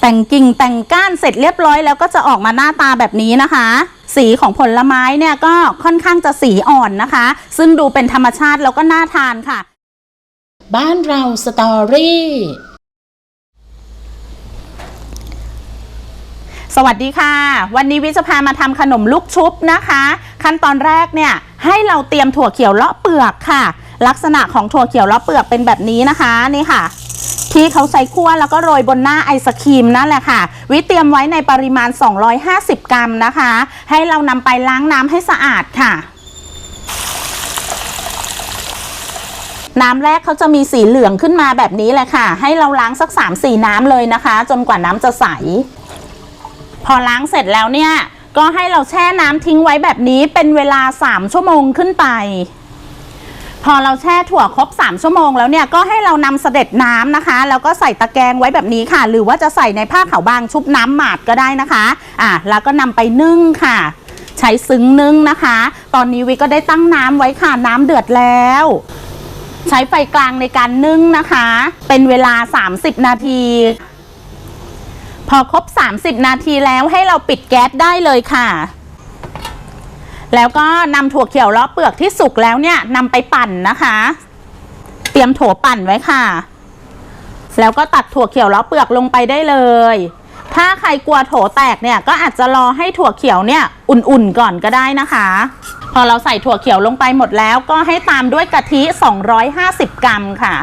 แต่งกิ่งแต่งก้านเสร็จเรียบร้อยแล้วก็จะออกมาหน้าตาแบบนี้นะคะ สีของผลไม้เนี่ยก็ค่อนข้างจะสีอ่อนนะคะ ซึ่งดูเป็นธรรมชาติแล้วก็น่าทานค่ะ บ้านเราสตอรี่สวัสดีค่ะ วันนี้วิจะพามาทำขนมลูกชุบนะคะ ขั้นตอนแรกเนี่ยให้เราเตรียมถั่วเขียวเลาะเปลือกค่ะ ลักษณะของถั่วเขียวเลาะเปลือกเป็นแบบนี้นะคะนี่ค่ะ ที่เขาใช้คั่วแล้วก็โรยบนหน้าไอศครีมนั่นแหละค่ะ วิเตรียมไว้ในปริมาณ 250 กรัมนะคะ ให้เรานำไปล้างน้ำให้สะอาดค่ะน้ำแรกเขาจะมีสีเหลืองขึ้นมาแบบนี้แหละค่ะ ให้เราล้างสัก 3-4 น้ำเลยนะคะ จนกว่าน้ำจะใส พอล้างเสร็จแล้วเนี่ย ก็ให้เราแช่น้ำทิ้งไว้แบบนี้เป็นเวลา 3 ชั่วโมงขึ้นไป พอเราแช่ถั่วครบ 3 ชั่วโมงแล้วเนี่ยก็ให้เรานำเสด็จน้ำนะคะ แล้วก็ใส่ตะแกรงไว้แบบนี้ค่ะ หรือว่าจะใส่ในผ้าขาวบางชุบน้ำหมาดก็ได้นะคะอะแล้วก็นำไปนึ่งค่ะ ใช้ซึ้งนึ่งนะคะ ตอนนี้วิก็ได้ตั้งน้ำไว้ค่ะน้ำเดือดแล้ว ใช้ไฟกลางในการนึ่งนะคะ เป็นเวลา 30 นาที พอครบ 30 นาทีแล้วให้เราปิดแก๊สได้เลยค่ะ แล้วก็นำถั่วเขียวลาะเปลือกที่สุกแล้วเนี่ยนำไปปั่นนะคะ เตรียมโถปั่นไว้ค่ะ แล้วก็ตักถั่วเขียวลาะเปลือกลงไปได้เลย ถ้าใครกลัวโถแตกเนี่ยก็อาจจะรอให้ถั่วเขียวเนี่ยอุ่นๆก่อนก็ได้นะคะ พอเราใส่ถั่วเขียวลงไปหมดแล้วก็ให้ตามด้วยกะทิ 250 กรัมค่ะ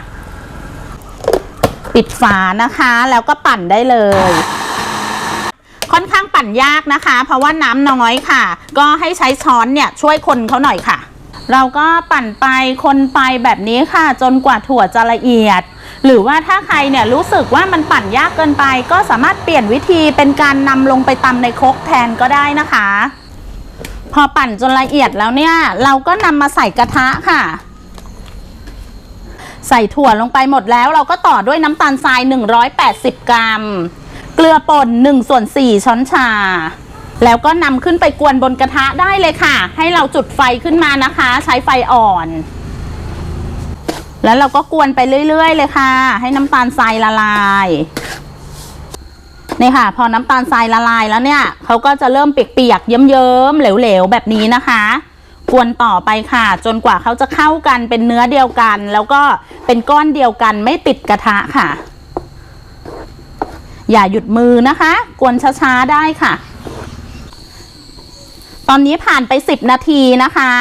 ปิดฝานะคะแล้วก็ปั่นได้เลย ค่อนข้างปั่นยากนะคะ เพราะว่าน้ำน้อยค่ะ ก็ให้ใช้ช้อนเนี่ยช่วยคนเขาหน่อยค่ะ เราก็ปั่นไปคนไปแบบนี้ค่ะ จนกว่าถั่วจะละเอียด หรือว่าถ้าใครเนี่ยรู้สึกว่ามันปั่นยากเกินไป ก็สามารถเปลี่ยนวิธีเป็นการนำลงไปตำในครกแทนก็ได้นะคะ พอปั่นจนละเอียดแล้วเนี่ย เราก็นำมาใส่กระทะค่ะใส่ถั่วลงไปหมดแล้วเราก็ต่อด้วยน้ำตาลทราย 180 กรัม เกลือป่น1ส่วน4ช้อนชา แล้วก็นำขึ้นไปกวนบนกระทะได้เลยค่ะ ให้เราจุดไฟขึ้นมานะคะ ใช้ไฟอ่อน แล้วเราก็กวนไปเรื่อยๆเลยค่ะ ให้น้ำตาลทรายละลายนี่ค่ะ พอน้ำตาลทรายละลายแล้วเนี่ยเขาก็จะเริ่มเปียกๆเยิ้มๆเหลวๆแบบนี้นะคะกวนต่อไปค่ะ จนกว่าเขาจะเข้ากันเป็นเนื้อเดียวกัน แล้วก็เป็นก้อนเดียวกันไม่ติดกระทะค่ะ อย่าหยุดมือนะคะ กวนช้าๆได้ค่ะ ตอนนี้ผ่านไป 10 นาทีนะคะ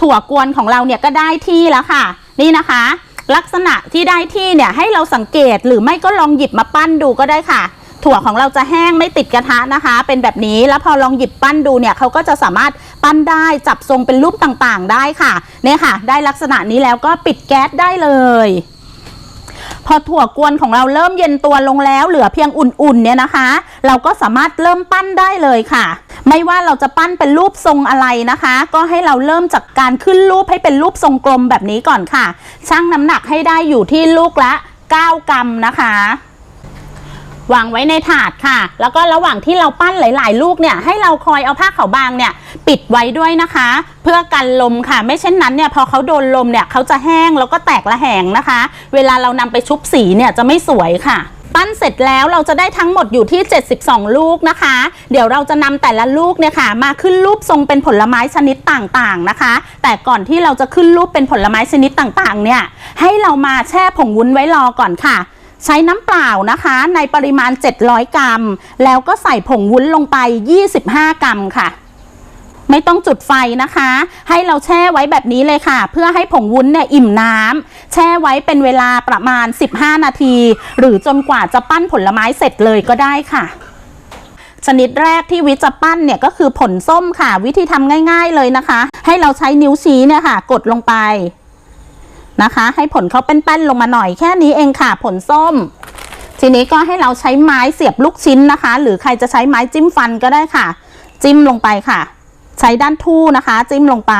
ถั่วกวนของเราเนี่ยก็ได้ที่แล้วค่ะ นี่นะคะ ลักษณะที่ได้ที่เนี่ยให้เราสังเกตหรือไม่ก็ลองหยิบมาปั้นดูก็ได้ค่ะ ถั่วของเราจะแห้งไม่ติดกระทะนะคะ เป็นแบบนี้แล้วพอลองหยิบปั้นดูเนี่ยเขาก็จะสามารถปั้นได้จับทรงเป็นรูปต่างๆ ได้ค่ะเนี่ยค่ะ ได้ลักษณะนี้แล้วก็ปิดแก๊สได้เลย พอถั่วกวนของเราเริ่มเย็นตัวลงแล้วเหลือเพียงอุ่นๆเนี่ยนะคะ เราก็สามารถเริ่มปั้นได้เลยค่ะ ไม่ว่าเราจะปั้นเป็นรูปทรงอะไรนะคะ ก็ให้เราเริ่มจากการขึ้นรูปให้เป็นรูปทรงกลมแบบนี้ก่อนค่ะชั่งน้ำหนักให้ได้อยู่ที่ลูกละ 9 กรัมนะคะ วางไว้ในถาดค่ะ แล้วก็ระหว่างที่เราปั้นหลาย ๆ ลูกเนี่ยให้เราคอยเอาผ้าขาวบางเนี่ยปิดไว้ด้วยนะคะ เพื่อกันลมค่ะ ไม่เช่นนั้นเนี่ยพอเขาโดนลมเนี่ยเขาจะแห้งแล้วก็แตกระแหงนะคะ เวลาเรานำไปชุบสีเนี่ยจะไม่สวยค่ะปั้นเสร็จแล้วเราจะได้ทั้งหมดอยู่ที่ 72 ลูกนะคะ เดี๋ยวเราจะนำแต่ละลูกเนี่ยค่ะ มาขึ้นรูปทรงเป็นผลไม้ชนิดต่างๆนะคะ แต่ก่อนที่เราจะขึ้นรูปเป็นผลไม้ชนิดต่างๆ เนี่ย ให้เรามาแช่ผงวุ้นไว้รอก่อนค่ะ ใช้น้ำเปล่านะคะ ในปริมาณ 700 กรัม แล้วก็ใส่ผงวุ้นลงไป 25 กรัมค่ะ ไม่ต้องจุดไฟนะคะ ให้เราแช่ไว้แบบนี้เลยค่ะ เพื่อให้ผงวุ้นเนี่ยอิ่มน้ำแช่ไว้เป็นเวลาประมาณ 15 นาที หรือจนกว่าจะปั้นผลไม้เสร็จเลยก็ได้ค่ะชนิดแรกที่วิจะปั้นเนี่ยก็คือผลส้มค่ะ วิธีทำง่าย ๆเลยนะคะ ให้เราใช้นิ้วชี้เนี่ยค่ะ กดลงไป นะคะ ให้ผลเขาเป็นแป้นลงมาหน่อยแค่นี้เองค่ะ ผลส้ม ทีนี้ก็ให้เราใช้ไม้เสียบลูกชิ้นนะคะ หรือใครจะใช้ไม้จิ้มฟันก็ได้ค่ะ จิ้มลงไปค่ะ ใช้ด้านทู่นะคะ จิ้มลงไป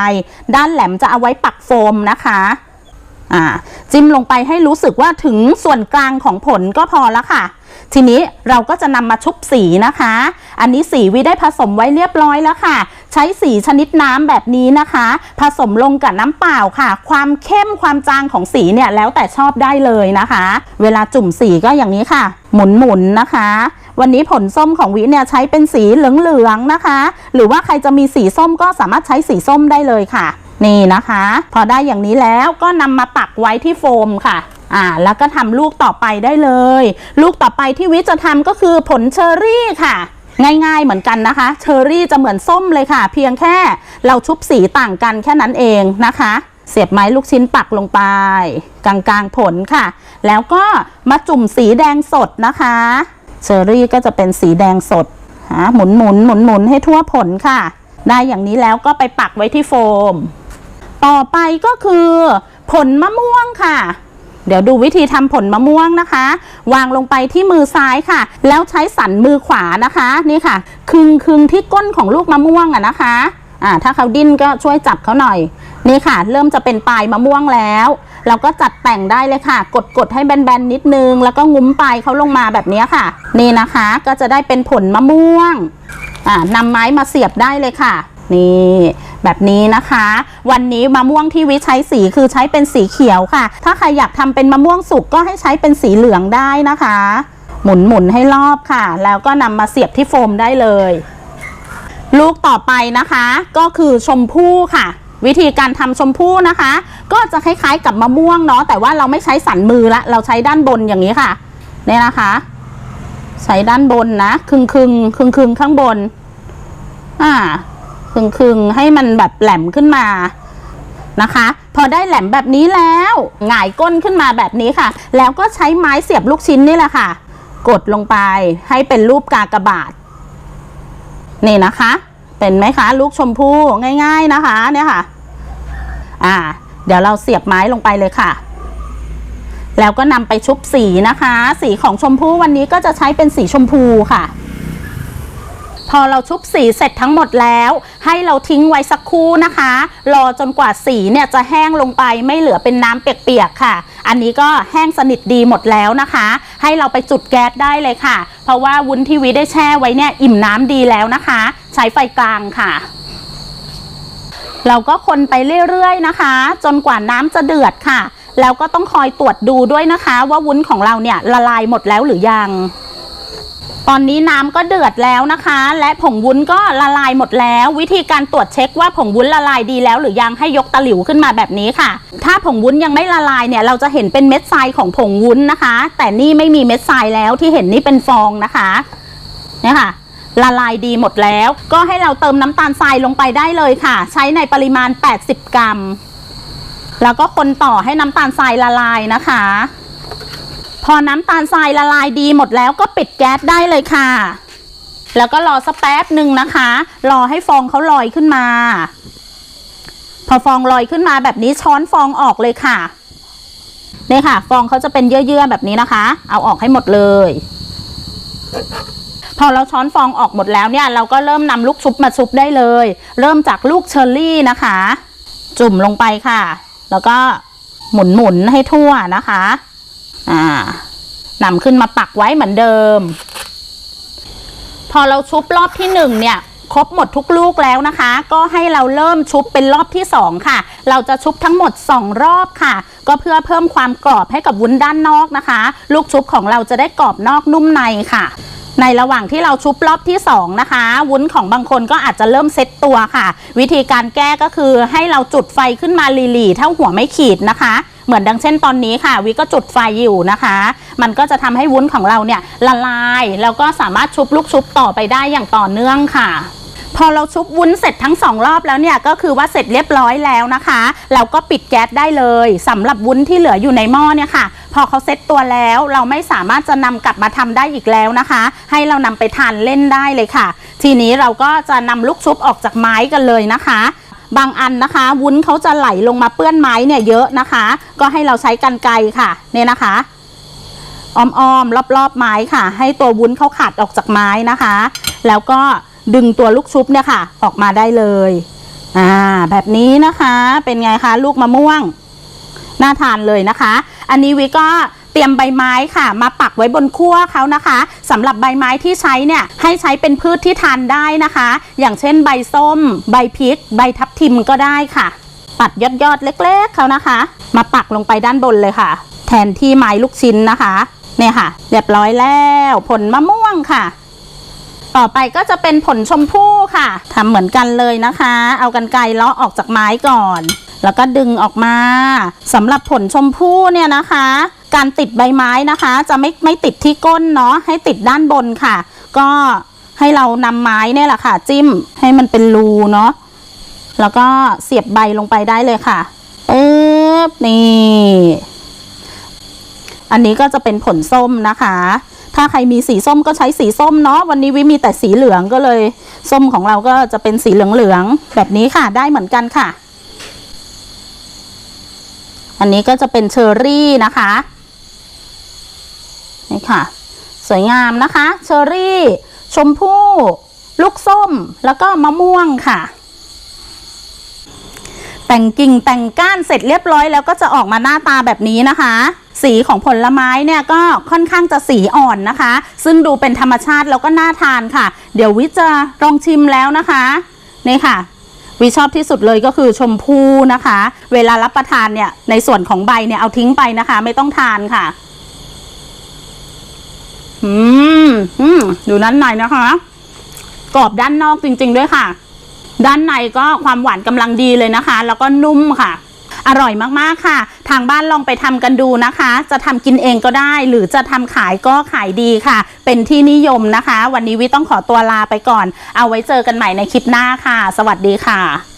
ด้านแหลมจะเอาไว้ปักโฟมนะคะอ่าจิ้มลงไปให้รู้สึกว่าถึงส่วนกลางของผลก็พอแล้วค่ะ ทีนี้เราก็จะนำมาชุบสีนะคะ อันนี้สีวิได้ผสมไว้เรียบร้อยแล้วค่ะ ใช้สีชนิดน้ำแบบนี้นะคะ ผสมลงกับน้ำเปล่าค่ะ ความเข้มความจางของสีเนี่ยแล้วแต่ชอบได้เลยนะคะ เวลาจุ่มสีก็อย่างนี้ค่ะ หมุนๆนะคะ วันนี้ผลส้มของวิเนี่ยใช้เป็นสีเหลืองๆนะคะ หรือว่าใครจะมีสีส้มก็สามารถใช้สีส้มได้เลยค่ะ นี่นะคะ พอได้อย่างนี้แล้วก็นำมาปักไว้ที่โฟมค่ะ อ่าแล้วก็ทำลูกต่อไปได้เลย ลูกต่อไปที่วิจะทำก็คือผลเชอรี่ค่ะง่ายๆเหมือนกันนะคะ เชอรี่จะเหมือนส้มเลยค่ะ เพียงแค่เราชุบสีต่างกันแค่นั้นเองนะคะ เสียบไม้ลูกชิ้นปักลงไป กลางๆผลค่ะ แล้วก็มาจุ่มสีแดงสดนะคะ เชอร์รี่ก็จะเป็นสีแดงสดหาหมุนหมุนหมุนหมุนให้ทั่วผลค่ะ ได้อย่างนี้แล้วก็ไปปักไว้ที่โฟม ต่อไปก็คือผลมะม่วงค่ะ เดี๋ยวดูวิธีทำผลมะม่วงนะคะ วางลงไปที่มือซ้ายค่ะ แล้วใช้สันมือขวานะคะนี่ค่ะคึงคึงที่ก้นของลูกมะม่วงอะนะคะอ่าถ้าเขาดิ้นก็ช่วยจับเขาหน่อยนี่ค่ะ เริ่มจะเป็นปลายมะม่วงแล้ว เราก็จัดแต่งได้เลยค่ะ กดกดให้แบนๆนิดนึง แล้วก็งุ้มปลายเขาลงมาแบบนี้ค่ะ นี่นะคะก็จะได้เป็นผลมะม่วงอ่านำไม้มาเสียบได้เลยค่ะ นี่แบบนี้นะคะ วันนี้มะม่วงที่วิใช้สีคือใช้เป็นสีเขียวค่ะ ถ้าใครอยากทำเป็นมะม่วงสุกก็ให้ใช้เป็นสีเหลืองได้นะคะ หมุนหมุนให้รอบค่ะ แล้วก็นำมาเสียบที่โฟมได้เลย ลูกต่อไปนะคะ ก็คือชมพู่ค่ะวิธีการทำชมพู่นะคะ ก็จะคล้ายๆกับมะม่วงเนาะแต่ว่าเราไม่ใช้สันมือละเราใช้ด้านบนอย่างนี้ค่ะเนี่ยนะคะ ใช้ด้านบนนะ ครึ่งครึ่งครึ่งครึ่งข้างบน อ่า ครึงคึงๆให้มันแบบแหลมขึ้นมานะคะ พอได้แหลมแบบนี้แล้วหงายก้นขึ้นมาแบบนี้ค่ะ แล้วก็ใช้ไม้เสียบลูกชิ้นนี่แหละค่ะ กดลงไปให้เป็นรูปกากบาท นี่นะคะ เป็นไหมคะ ลูกชมพู่ง่าย ๆนะคะเนี่ยค่ะ อ่า เดี๋ยวเราเสียบไม้ลงไปเลยค่ะ แล้วก็นำไปชุบสีนะคะ สีของชมพู่วันนี้ก็จะใช้เป็นสีชมพูค่ะ พอเราชุบสีเสร็จทั้งหมดแล้ว ให้เราทิ้งไว้สักครู่นะคะ รอจนกว่าสีเนี่ยจะแห้งลงไปไม่เหลือเป็นน้ำเปียกๆค่ะ อันนี้ก็แห้งสนิทดีหมดแล้วนะคะ ให้เราไปจุดแก๊สได้เลยค่ะ เพราะว่าวุ้นที่วิได้แช่ไว้เนี่ยอิ่มน้ำดีแล้วนะคะ ใช้ไฟกลางค่ะเราก็คนไปเรื่อยๆนะคะ จนกว่าน้ำจะเดือดค่ะ แล้วก็ต้องคอยตรวจดูด้วยนะคะ ว่าวุ้นของเราเนี่ยละลายหมดแล้วหรือยัง ตอนนี้น้ำก็เดือดแล้วนะคะ และผงวุ้นก็ละลายหมดแล้ว วิธีการตรวจเช็คว่าผงวุ้นละลายดีแล้ว หรือยังให้ยกตะหลิวขึ้นมาแบบนี้ค่ะ ถ้าผงวุ้นยังไม่ละลายเนี่ยเราจะเห็นเป็นเม็ดทรายของผงวุ้นนะคะ แต่นี่ไม่มีเม็ดทรายแล้วที่เห็นนี่เป็นฟองนะคะเนี่ยค่ะละลายดีหมดแล้ว ก็ให้เราเติมน้ำตาลทรายลงไปได้เลยค่ะ ใช้ในปริมาณ 80 กรัม แล้วก็คนต่อให้น้ำตาลทรายละลายนะคะ พอน้ำตาลทรายละลายดีหมดแล้วก็ปิดแก๊สได้เลยค่ะ แล้วก็รอสักแป๊บหนึ่งนะคะ รอให้ฟองเขาลอยขึ้นมา พอฟองลอยขึ้นมาแบบนี้ช้อนฟองออกเลยค่ะนี่ค่ะ ฟองเขาจะเป็นเยื่อๆแบบนี้นะคะ เอาออกให้หมดเลย พอเราช้อนฟองออกหมดแล้วเนี่ย เราก็เริ่มนำลูกชุบมาชุบได้เลย เริ่มจากลูกเชอร์รี่นะคะ จุ่มลงไปค่ะ แล้วก็หมุนหมุนๆให้ทั่วนะคะ อ่านำขึ้นมาปักไว้เหมือนเดิม พอเราชุบรอบที่หนึ่งเนี่ยครบหมดทุกลูกแล้วนะคะ ก็ให้เราเริ่มชุบเป็นรอบที่สองค่ะ เราจะชุบทั้งหมดสองรอบค่ะ ก็เพื่อเพิ่มความกรอบให้กับวุ้นด้านนอกนะคะ ลูกชุบของเราจะได้กรอบนอกนุ่มในค่ะ ในระหว่างที่เราชุบรอบที่ 2 นะคะ วุ้นของบางคนก็อาจจะเริ่มเซตตัวค่ะ วิธีการแก้ก็คือให้เราจุดไฟขึ้นมาหลีเท่าหัวไม่ขีดนะคะ เหมือนดังเช่นตอนนี้ค่ะวิก็จุดไฟอยู่นะคะ มันก็จะทำให้วุ้นของเราเนี่ยละลาย แล้วก็สามารถชุบลูกชุบต่อไปได้อย่างต่อเนื่องค่ะพอเราชุบวุ้นเสร็จทั้งสองรอบแล้วเนี่ยก็คือว่าเสร็จเรียบร้อยแล้วนะคะ เราก็ปิดแก๊สได้เลยสำหรับวุ้นที่เหลืออยู่ในหม้อเนี่ยค่ะ พอเขาเซ็ตตัวแล้วเราไม่สามารถจะนำกลับมาทำได้อีกแล้วนะคะ ให้เรานำไปทานเล่นได้เลยค่ะ ทีนี้เราก็จะนำลูกชุบออกจากไม้กันเลยนะคะ บางอันนะคะ วุ้นเขาจะไหลลงมาเปื้อนไม้เนี่ยเยอะนะคะ ก็ให้เราใช้กันไกรค่ะเนี่ยนะคะอ้อมๆรอบๆ ไม้ค่ะ ให้ตัววุ้นเขาขาดออกจากไม้นะคะ แล้วก็ดึงตัวลูกชุบเนี่ยค่ะ ออกมาได้เลยอ่าแบบนี้นะคะเป็นไงคะลูกมะม่วงน่าทานเลยนะคะ อันนี้วิก็ เตรียมใบไม้ค่ะ มาปักไว้บนขั้วเขานะคะสำหรับใบไม้ที่ใช้เนี่ยให้ใช้เป็นพืชที่ทานได้นะคะ อย่างเช่นใบส้ม ใบพริก ใบทับทิมก็ได้ค่ะตัดยอดยอดๆเล็กๆเขานะคะ มาปักลงไปด้านบนเลยค่ะ แทนที่ไม้ลูกชิ้นนะคะเนี่ยค่ะ เรียบร้อยแล้วผลมะม่วงค่ะ ต่อไปก็จะเป็นผลชมพู่ค่ะทำเหมือนกันเลยนะคะ เอากันไกรเลาะออกจากไม้ก่อน แล้วก็ดึงออกมาสำหรับผลชมพู่เนี่ยนะคะ การติดใบไม้นะคะ จะไม่ไม่ติดที่ก้นเนาะให้ติดด้านบนค่ะ ก็ให้เรานำไม้เนี่ยแหละค่ะ จิ้มให้มันเป็นรูเนาะแล้วก็เสียบใบลงไปได้เลยค่ะปึ๊บนี่ อันนี้ก็จะเป็นผลส้มนะคะ ถ้าใครมีสีส้มก็ใช้สีส้มเนาะวันนี้วิมีแต่สีเหลืองก็เลย ส้มของเราก็จะเป็นสีเหลืองๆแบบนี้ค่ะได้เหมือนกันค่ะ อันนี้ก็จะเป็นเชอร์รี่นะคะ นี่ค่ะ สวยงามนะคะ เชอรี่ ชมพู่ ลูกส้ม แล้วก็มะม่วงค่ะ แต่งกิ่งแต่งก้านเสร็จเรียบร้อยแล้วก็จะออกมาหน้าตาแบบนี้นะคะ สีของผลไม้เนี่ยก็ค่อนข้างจะสีอ่อนนะคะ ซึ่งดูเป็นธรรมชาติแล้วก็น่าทานค่ะ เดี๋ยววิจะลองชิมแล้วนะคะนี่ค่ะวิชอบที่สุดเลยก็คือชมพู่นะคะ เวลารับประทานเนี่ยในส่วนของใบเนี่ยเอาทิ้งไปนะคะ ไม่ต้องทานค่ะ อืมอืมดูด้านในนะคะ กรอบด้านนอกจริง ๆ ด้วยค่ะ ด้านในก็ความหวานกำลังดีเลยนะคะ แล้วก็นุ่มค่ะอร่อยมากๆค่ะ ทางบ้านลองไปทำกันดูนะคะ จะทำกินเองก็ได้ หรือจะทำขายก็ขายดีค่ะ เป็นที่นิยมนะคะ วันนี้วิต้องขอตัวลาไปก่อน เอาไว้เจอกันใหม่ในคลิปหน้าค่ะ สวัสดีค่ะ